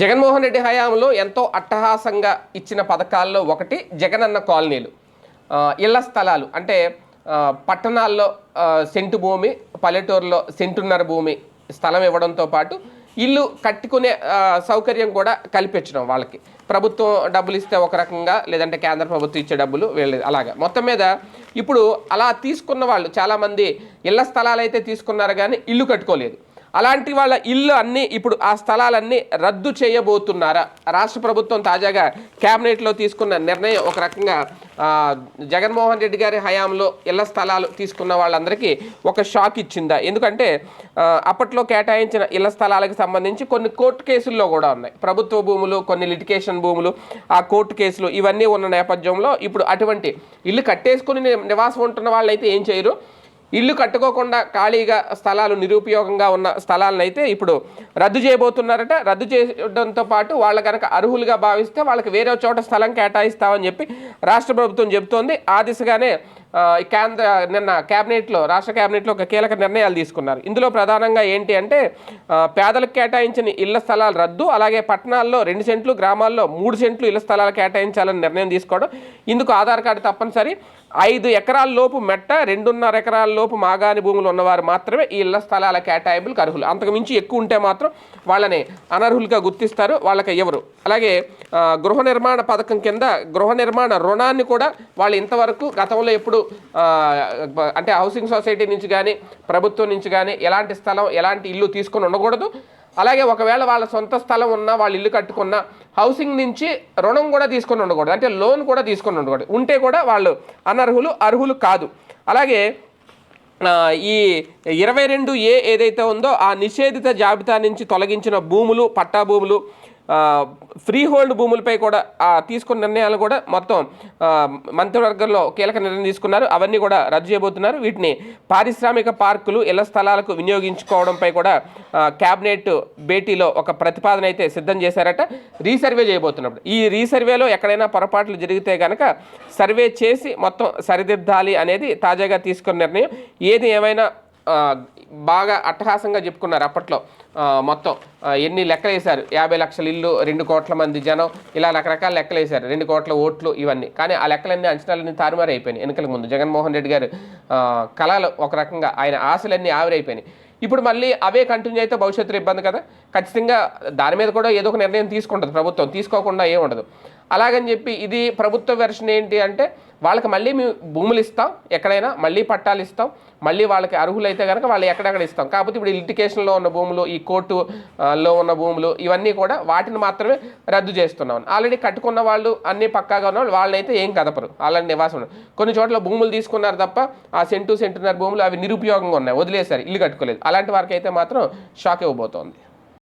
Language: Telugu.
జగన్మోహన్ రెడ్డి హయాంలో ఎంతో అట్టహాసంగా ఇచ్చిన పథకాల్లో ఒకటి జగనన్న కాలనీలు. ఇళ్ళ స్థలాలు. అంటే పట్టణాల్లో సెంటు భూమి పల్లెటూరులో సెంటున్నర భూమి స్థలం ఇవ్వడంతో పాటు ఇల్లు కట్టుకునే సౌకర్యం కూడా కల్పించడం వాళ్ళకి. ప్రభుత్వం డబ్బులు ఇస్తే ఒక రకంగా లేదంటే కేంద్ర ప్రభుత్వం ఇచ్చే డబ్బులు వీళ్ళు అలాగా. మొత్తం మీద ఇప్పుడు అలా తీసుకున్న వాళ్ళు చాలామంది ఇళ్ళ స్థలాలు అయితే తీసుకున్నారు కానీ ఇల్లు కట్టుకోలేదు. అలాంటి వాళ్ళ ఇల్లు అన్నీ ఇప్పుడు ఆ స్థలాలన్నీ రద్దు చేయబోతున్నారా? రాష్ట్ర ప్రభుత్వం తాజాగా క్యాబినెట్లో తీసుకున్న నిర్ణయం ఒక రకంగా జగన్మోహన్ రెడ్డి గారి హయాంలో ఇళ్ళ స్థలాలు తీసుకున్న వాళ్ళందరికీ ఒక షాక్ ఇచ్చిందా? ఎందుకంటే అప్పట్లో కేటాయించిన ఇళ్ళ స్థలాలకు సంబంధించి కొన్ని కోర్టు కేసుల్లో కూడా ఉన్నాయి. ప్రభుత్వ భూములు కొన్ని లిటికేషన్ భూములు ఆ కోర్టు కేసులు ఇవన్నీ ఉన్న నేపథ్యంలో ఇప్పుడు అటువంటి ఇల్లు కట్టేసుకుని నివాసం ఉంటున్న వాళ్ళైతే ఏం చేయరు? ఇల్లు కట్టుకోకుండా ఖాళీగా స్థలాలు నిరుపయోగంగా ఉన్న స్థలాలను అయితే ఇప్పుడు రద్దు చేయబోతున్నారట. రద్దు చేయడంతో పాటు వాళ్ళ కనుక అర్హులుగా భావిస్తే వాళ్ళకి వేరే చోట స్థలం కేటాయిస్తామని చెప్పి రాష్ట్ర ప్రభుత్వం చెబుతోంది. ఆ దిశగానే ఈ కేంద్ర నిన్న క్యాబినెట్లో రాష్ట్ర క్యాబినెట్లో ఒక కీలక నిర్ణయాలు తీసుకున్నారు. ఇందులో ప్రధానంగా ఏంటి అంటే పేదలకు కేటాయించిన ఇళ్ళ స్థలాలు రద్దు అలాగే పట్టణాల్లో రెండు సెంట్లు గ్రామాల్లో మూడు సెంట్లు ఇళ్ళ స్థలాలు కేటాయించాలని నిర్ణయం తీసుకోవడం. ఇందుకు ఆధార్ కార్డు తప్పనిసరి. ఐదు ఎకరాల లోపు మెట్ట రెండున్నర ఎకరాల లోపు మాగాని భూములు ఉన్నవారు మాత్రమే ఈ ఇళ్ళ స్థలాల కేటాయింపులకు అర్హులు. అంతకుమించి ఎక్కువ ఉంటే మాత్రం వాళ్ళని అనర్హులుగా గుర్తిస్తారు వాళ్ళకి ఎవరు అలాగే గృహ నిర్మాణ పథకం కింద గృహ నిర్మాణ రుణాన్ని కూడా వాళ్ళు ఇంతవరకు గతంలో ఎప్పుడు అంటే హౌసింగ్ సొసైటీ నుంచి కానీ ప్రభుత్వం నుంచి కానీ ఎలాంటి స్థలం ఎలాంటి ఇల్లు తీసుకొని ఉండకూడదు. అలాగే ఒకవేళ వాళ్ళ సొంత స్థలం ఉన్నా వాళ్ళు ఇల్లు కట్టుకున్న హౌసింగ్ నుంచి రుణం కూడా తీసుకొని ఉండకూడదు. అంటే లోన్ కూడా తీసుకొని ఉండకూడదు. ఉంటే కూడా వాళ్ళు అనర్హులు అర్హులు కాదు. అలాగే ఈ ఇరవై రెండు ఏ ఏదైతే ఉందో ఆ నిషేధిత జాబితా నుంచి తొలగించిన భూములు పట్టా భూములు ఫ్రీ హోల్డ్ భూములపై కూడా తీసుకున్న నిర్ణయాలు కూడా మొత్తం మంత్రివర్గంలో కీలక నిర్ణయం తీసుకున్నారు. అవన్నీ కూడా రద్దు చేయబోతున్నారు. వీటిని పారిశ్రామిక పార్కులు ఇళ్ళ స్థలాలకు వినియోగించుకోవడంపై కూడా క్యాబినెట్ భేటీలో ఒక ప్రతిపాదన అయితే సిద్ధం చేశారట. రీసర్వే చేయబోతున్నప్పుడు. ఈ రీసర్వేలో ఎక్కడైనా పొరపాట్లు జరిగితే కనుక సర్వే చేసి మొత్తం సరిదిద్దాలి అనేది తాజాగా తీసుకున్న నిర్ణయం. ఏది ఏమైనా బాగా అట్టహాసంగా చెప్పుకున్నారు అప్పట్లో. మొత్తం. ఎన్ని లెక్కలు వేశారు యాభై లక్షల ఇల్లు రెండు కోట్ల మంది జనం ఇలా రకరకాల లెక్కలు వేశారు రెండు కోట్ల ఓట్లు ఇవన్నీ. కానీ ఆ లెక్కలన్నీ అంచనాలన్నీ తారుమారు అయిపోయినాయి. ఎన్నికల ముందు జగన్మోహన్ రెడ్డి గారు కళలు ఒక రకంగా ఆయన ఆశలన్నీ ఆవిరైపోయినాయి. ఇప్పుడు మళ్ళీ అవే కంటిన్యూ అయితే భవిష్యత్తులో ఇబ్బంది కదా? ఖచ్చితంగా దాని మీద కూడా ఏదో ఒక నిర్ణయం తీసుకుంటుంది ప్రభుత్వం. తీసుకోకుండా ఏం ఉండదు. అలాగని చెప్పి ఇది ప్రభుత్వ వెర్షన్ ఏంటి అంటే వాళ్ళకి మళ్ళీ మేము భూములు ఇస్తాం ఎక్కడైనా మళ్ళీ పట్టాలు ఇస్తాం మళ్ళీ వాళ్ళకి అర్హులైతే కనుక వాళ్ళు ఎక్కడెక్కడ ఇస్తాం. కాకపోతే ఇప్పుడు లిటికేషన్లో ఉన్న భూములు ఈ కోర్టు లో ఉన్న భూములు ఇవన్నీ కూడా వాటిని మాత్రమే రద్దు చేస్తున్నాం. ఆల్రెడీ కట్టుకున్న వాళ్ళు అన్నీ పక్కాగా ఉన్న వాళ్ళు వాళ్ళైతే ఏం కదపరు. అలాంటి నివాసం కొన్ని చోట్ల భూములు తీసుకున్నారు తప్ప ఆ సెంటు సెంటున్నర భూములు అవి నిరుపయోగంగా ఉన్నాయి వదిలేశారు ఇల్లు కట్టుకోలేదు. అలాంటి వారికి అయితే మాత్రం షాక్ ఇవ్వబోతోంది